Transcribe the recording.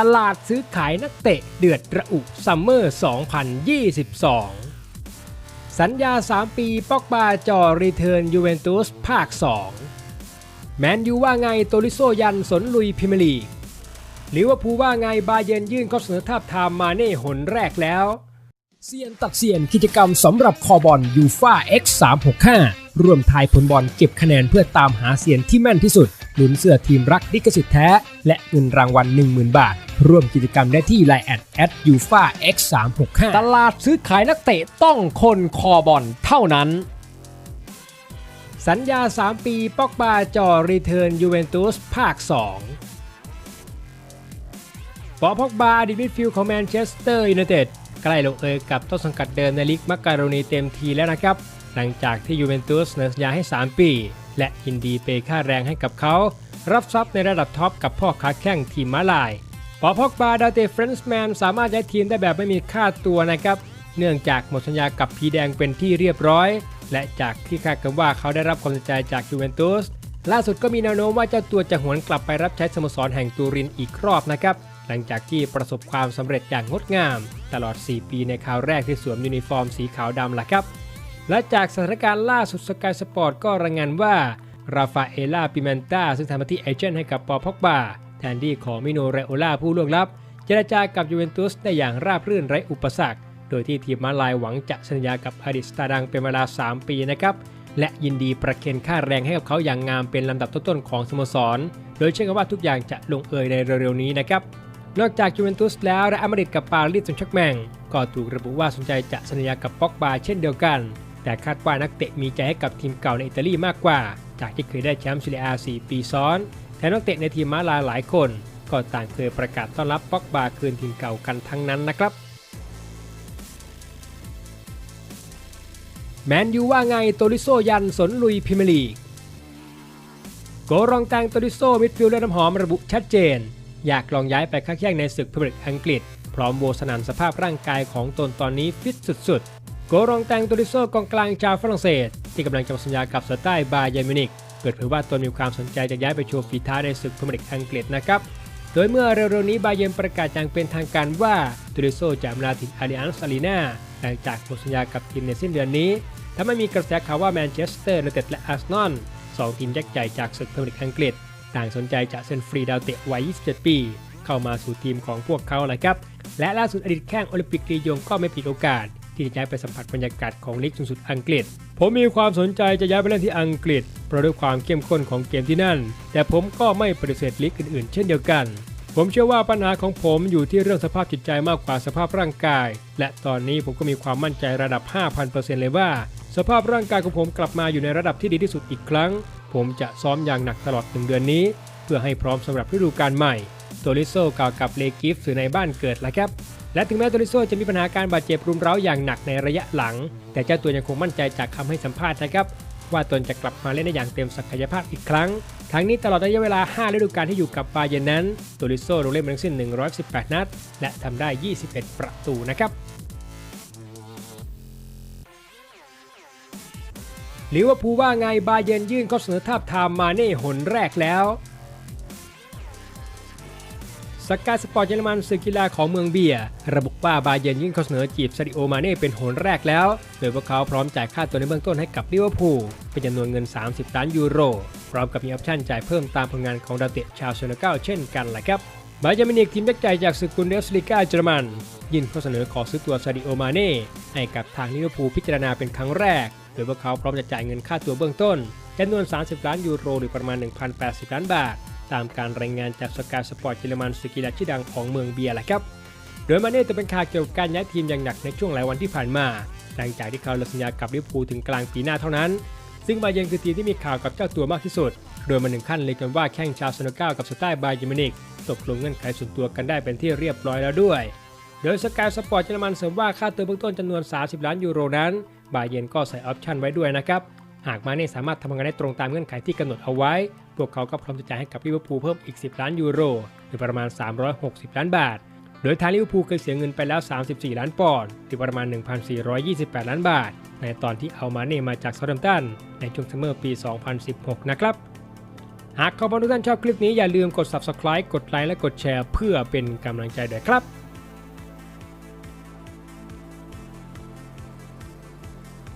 ตลาดซื้อขายนักเตะเดือดระอุซัมเมอร์ 2022 สัญญา 3 ปีปอกบาจอรีเทิร์นยูเวนตุสภาค 2 แมนยูว่าไงโตริโซยันสนลุยพรีเมร์ลีกลิเวอร์พูลว่าไงบาเยนยื่นข้อเสนอทาบทามมาเน่หนแรกแล้วเซียนตักเซียนกิจกรรมสำหรับคอบอลยูฟ่า X 3 6 5 ร่วมทายผลบอลเก็บคะแนนเพื่อตามหาเซียนที่แม่นที่สุด ลุ้นเสื้อทีมรักลิขสิทธิ์แท้ และเงินรางวัล 10,000 บาท ร่วมกิจกรรมได้ที่ไลน์แอดแอดยูฟา X 3 6 5ตลาดซื้อขายนักเตะต้องคนคอบอลเท่านั้น สัญญา 3 ปีปอกบาจอรีเทิร์นยูเวนตุสภาค 2 ปอพอกบาอดีมิดฟิลของแมนเชสเตอร์ยูไนเต็ดใกล้ลงเอยกับต้นสังกัดเดิมในลีกมักการโรนีเต็มทีแล้วนะครับ หลังจากที่ยูเวนตุสเสนอสัญญาให้ 3 ปี และยินดีเปย์ค่าแรงให้กับเขา รับทรัพย์ในระดับท็อปกับพ่อค้าแข้งทีมมาลายปอพอกบาดาเตเฟรนช์แมนสามารถย้ายทีมได้แบบไม่มีค่าตัวนะครับ เนื่องจากหมดสัญญากับพีแดงเป็นที่เรียบร้อย และจากที่คาดกันว่าเขาได้รับความสนใจจากยูเวนตุสล่าสุดก็มีแนวโน้มว่าเจ้าตัวจะหวนกลับไปรับใช้สโมสรแห่งตูรินอีกรอบนะครับ หลังจากที่ประสบความสำเร็จอย่างงดงาม ตลอด 4 ปีในคราวแรกที่สวมยูนิฟอร์มสีขาวดำล่ะครับ และจากสถานการณ์ล่าสุดสกายสปอร์ตก็รายงานว่าราฟาเอลาปิเมนตาซึ่งทำหน้าที่เอเจนต์ให้กับปอพอกบาแทนที่ของมิโนเรโอล่าผู้ล่วงลับ เจรจากับยูเวนตุสได้อย่างราบรื่นไร้อุปสรรค โดยที่ทีมมาลายหวังจะสัญญากับอดิสตาดังเป็นเวลา 3 ปีนะครับ และยินดีประเคนค่าแรงให้กับเขาอย่างงามเป็นลำดับต้นๆของสโมสร โดยเชื่อว่าทุกอย่างจะลงเอยในเร็วๆนี้นะครับนอกจากยูเวนตุสแล้วและอเมริกกับปารีสแซงต์แชร์กแมงก็ถูกระบุว่าสนใจจะสัญญากับป็อกบาเช่นเดียวกัน แต่คาดว่านักเตะมีใจให้กับทีมเก่าในอิตาลีมากกว่า จากที่เคยได้แชมป์ซีเรียอา4ปีซ้อนแถมนักเตะในทีมมาลาหลายคนก็ต่างเคยประกาศต้อนรับป็อกบาคืนทีมเก่ากันทั้งนั้นนะครับแมนยูว่าไงโตริโซยันสนลุยพรีเมลีกโกรองแตงโตริโซมิดฟิลด์และน้ำหอมระบุชัดเจน อยากลองย้ายไปค้าแข่งในศึกพรีเมียร์ลีกอังกฤษ พร้อมโบสนันสภาพร่างกายของตนตอนนี้ฟิตสุด โกรองแตงโตริโซกองกลางชาวฝรั่งเศส ที่กำลังจะสัญญากับสไตล์บาเยมินิกเปิดเผยว่าตนมีความสนใจจะย้ายไปโชว์ฝีเท้าในศึกพรีเมียร์ลีกอังกฤษนะครับ โดยเมื่อเร็วๆนี้บาเยนประกาศอย่างเป็นทางการว่าตูริโซจะมาถึงอาริอันส์อารีนาหลังจากหมดสัญญากับทีมในสิ้นเดือนนี้ทำให้มีกระแสข่าวว่าแมนเชสเตอร์ยูไนเต็ดและอาร์เซนอลสองทีมยักษ์ใหญ่จากศึกพรีเมียร์ลีกอังกฤษ ต่างสนใจจะเซ็นฟรีดาวเตะวัย 27 ปี เข้ามาสู่ทีมของพวกเขาเลยครับและล่าสุดอดีตแข้งโอลิมปิกลียงก็ไม่ผิดโอกาส ที่จะย้ายไปสัมผัสบรรยากาศของลีกสูงสุดอังกฤษ ผมมีความสนใจจะย้ายไปเล่นที่อังกฤษ เพราะด้วยความเข้มข้นของเกมที่นั่น แต่ผมก็ไม่ปฏิเสธลีกอื่นๆ เช่นเดียวกัน ผมเชื่อว่าปัญหาของผมอยู่ที่เรื่องสภาพจิตใจมากกว่าสภาพร่างกาย และตอนนี้ผมก็มีความมั่นใจระดับ 5,000%เลยว่า สภาพร่างกายของผมกลับมาอยู่ในระดับที่ดีที่สุดอีกครั้ง ผมจะซ้อมอย่างหนักตลอดหนึ่งเดือนนี้ เพื่อให้พร้อมสำหรับฤดูกาลใหม่โตริโซกล่าวกับเลกิฟสื่อในบ้านเกิดแล้วครับ และถึงแม้โตริโซจะมีปัญหาการบาดเจ็บรุมเร้าอย่างหนักในระยะหลัง แต่เจ้าตัวยังคงมั่นใจจากคำให้สัมภาษณ์นะครับ ว่าตนจะกลับมาเล่นได้อย่างเต็มศักยภาพอีกครั้ง ทั้งนี้ตลอดระยะเวลา 5 ฤดูกาลที่อยู่กับบาเยนนั้นโตริโซลงเล่นมาทั้งสิ้น 118 นัด และทำได้ 21 ประตูนะครับลิเวอร์พูลว่าไงบาเยนยื่นข้อเสนอทาบทามมาเน่หนแรกแล้ว สกายสปอร์ตเยอรมันสื่อกีฬาของเมืองเบียระบุว่าบาเยนยื่นข้อเสนอจีบซาดิโอมาเน่เป็นหนแรกแล้ว โดยพวกเขาพร้อมจ่ายค่าตัวในเบื้องต้นให้กับลิเวอร์พูลเป็นจำนวนเงิน 30 ล้านยูโร พร้อมกับมีออปชั่นจ่ายเพิ่มตามผลงานของดาวเตะชาวเซเนกัลเช่นกันแหละครับบาเยนมินิกทีมยักษ์ใหญ่จากศึกบุนเดสลีกาเยอรมัน ยื่นข้อเสนอขอซื้อตัวซาดิโอมาเน่ให้กับทางลิเวอร์พูลพิจารณาเป็นครั้งแรก โดยพวกเขาพร้อมจะจ่ายเงินค่าตัวเบื้องต้นจำนวน 30 ล้านยูโรหรือประมาณ 1,080 ล้านบาท ตามการรายงานจากสกายสปอร์ตเยอรมันสกีฬาชื่อดังของเมืองเบียร์แหละครับ โดยมาเน่จะเป็นข่าวเกี่ยวกับการย้ายทีมอย่างหนักในช่วงหลายวันที่ผ่านมา หลังจากที่เขาลิกสัญญากับลิเวอร์พูลถึงกลางปีหน้าเท่านั้น ซึ่งบาเยนคือทีมที่มีข่าวกับเจ้าตัวมากที่สุด โดยมาหนึ่งขั้นเลยกันว่าแข้งชาวเซโนกากับสไตล์บาเยร์มินิกตกลงเงื่อนไขส่วนตัวกันได้เป็นที่เรียบร้อยแล้วด้วย โดยสกายสปอร์ตเยอรมันเสริมว่าค่าตัวเบื้องต้นจำนวน 30 ล้านยูโรนั้น บาเยนก็ใส่ออปชั่นไว้ด้วยนะครับ หากมาเน่สามารถทำงานได้ตรงตามเงื่อนไขที่กำหนดเอาไว้ พวกเขาก็พร้อมจะจ่ายให้กับลิเวอร์พูลเพิ่มอีก 10 ล้านยูโรหรือประมาณ 360 ล้านบาท โดยทางลิเวอร์พูลเคยเสียเงินไปแล้ว 34 ล้านปอนด์หรือประมาณ 1,428 ล้านบาท ในตอนที่เอามาเน่มาจากซาท์แฮมตันในช่วงซัมเมอร์ปี 2016 นะครับ หากขอบคุณทุกท่านชอบคลิปนี้อย่าลืมกด subscribe กดไลค์และกดแชร์ เพื่อเป็นกำลังใจด้วยครับ